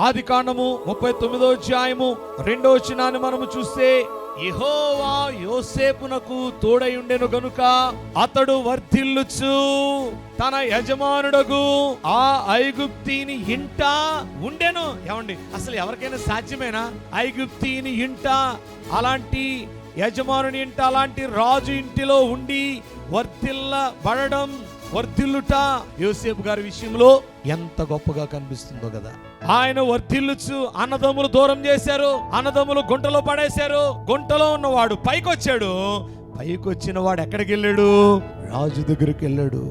ఆది కాండము ముప్పై తొమ్మిదో అధ్యాయము రెండో చిన్నాన్ని మనము చూస్తే యెహోవా యోసేపునకు తోడై ఉండెను గనుక అతడు వర్ధిల్లుచు తన యజమానుడగు ఆ ఐగుప్తిని ఇంట ఉండెను. ఏమండి? అసలు ఎవరికైనా సాధ్యమేనా? ఐగుప్తిని ఇంట అలాంటి యజమానుని ఇంట అలాంటి రాజు ఇంటిలో ఉండి వర్ధిల్లబడడం వర్ధిల్లుట యోసేపు గారి విషయంలో ఎంత గొప్పగా కనిపిస్తుందో కదా. ఆయన వర్ధిల్లుచు అన్నదమ్ములు దూరం చేశారు అన్నదమ్ములు గుంటలో పడేశారు గుంటలో ఉన్నవాడు పైకొచ్చాడు. పైకొచ్చిన వాడు ఎక్కడికి వెళ్ళాడు రాజు దగ్గరికి వెళ్ళాడు.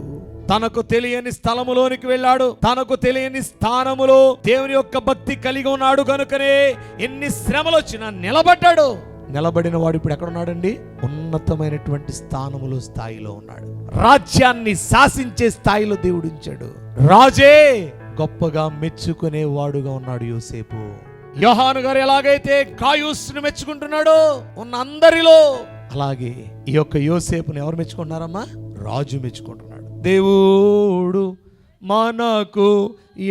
తనకు తెలియని స్థలములోనికి వెళ్ళాడు. తనకు తెలియని స్థానములో దేవుని యొక్క భక్తి కలిగి ఉన్నాడు కనుకనే ఎన్ని శ్రమలు వచ్చినా నిలబడ్డాడు. నిలబడిన వాడు ఇప్పుడు ఎక్కడున్నాడండి? ఉన్నతమైనటువంటి స్థానములో స్థాయిలో ఉన్నాడు. రాజ్యాన్ని శాసించే స్థాయిలో దేవుడు ఉంచాడు. రాజే గొప్పగా మెచ్చుకునే వాడుగా ఉన్నాడు యోసేపు. యోహాను గారు ఎలాగైతే కాయూస్ను మెచ్చుకుంటున్నాడో ఉన్న అందరిలో అలాగే ఈ యొక్క యోసేపుని ఎవరు మెచ్చుకుంటున్నారమ్మా? రాజు మెచ్చుకుంటున్నాడు. దేవుడు మనకు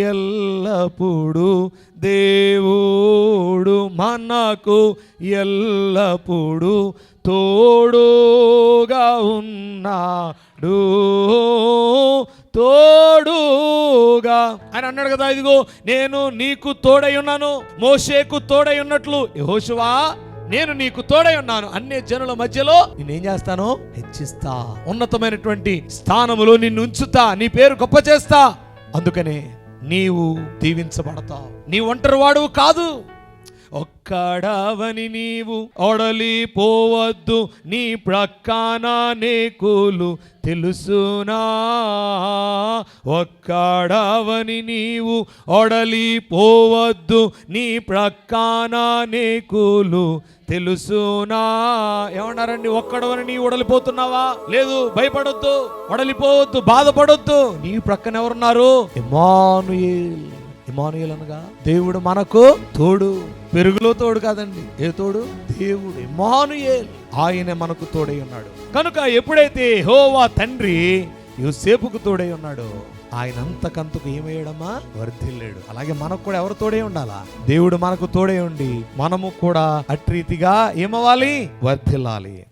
ఎల్లప్పుడు దేవుడు మనకు ఎల్లప్పుడు తోడుగా ఉన్నాడు. తోడుగా ఆయన అన్నాడు కదా ఇదిగో నేను నీకు తోడై ఉన్నాను మోషేకు తోడై ఉన్నట్లు యహోశివా నేను నీకు తోడై ఉన్నాను. అన్ని జనుల మధ్యలో నేనేం చేస్తాను? హెచ్చిస్తా. ఉన్నతమైనటువంటి స్థానములో నిన్ను ఉంచుతా. నీ పేరు గొప్ప చేస్తా. అందుకనే నీవు దీవించబడతావు. నీ ఒంటరి వాడువు కాదు. ఒక్కడవని నీవు ఒడలిపోవద్దు నీ ప్రక్కన నేకులు తెలుసునా? ఒక్కడవని నీవు ఒడలిపోవద్దు నీ ప్రక్కన నేకులు తెలుసునా? ఏమన్నారండి? ఒక్కడవని నీ ఒడలిపోతున్నావా? లేదు భయపడొద్దు ఒడలిపోవద్దు బాధపడొద్దు. నీ ప్రక్కన ఎవరున్నారు? ఎమానుయేల్ ఇమానుయేల్ అనగా దేవుడు మనకు తోడు పెరుగులో తోడు కాదండి. ఏ తోడు? దేవుడు ఇమానుయేల్. ఆయనే మనకు తోడై ఉన్నాడు. కనుక ఎప్పుడైతే హోవా తండ్రి యోసేపుకు తోడై ఉన్నాడు ఆయన అంతకంతకు ఏమయ్యాడమ్మా? వర్ధిల్లాడు. అలాగే మనకు కూడా ఎవరు తోడే ఉండాలా? దేవుడు మనకు తోడే ఉండి మనము కూడా అట్రీతిగా ఏమవ్వాలి? వర్ధిల్లాలి.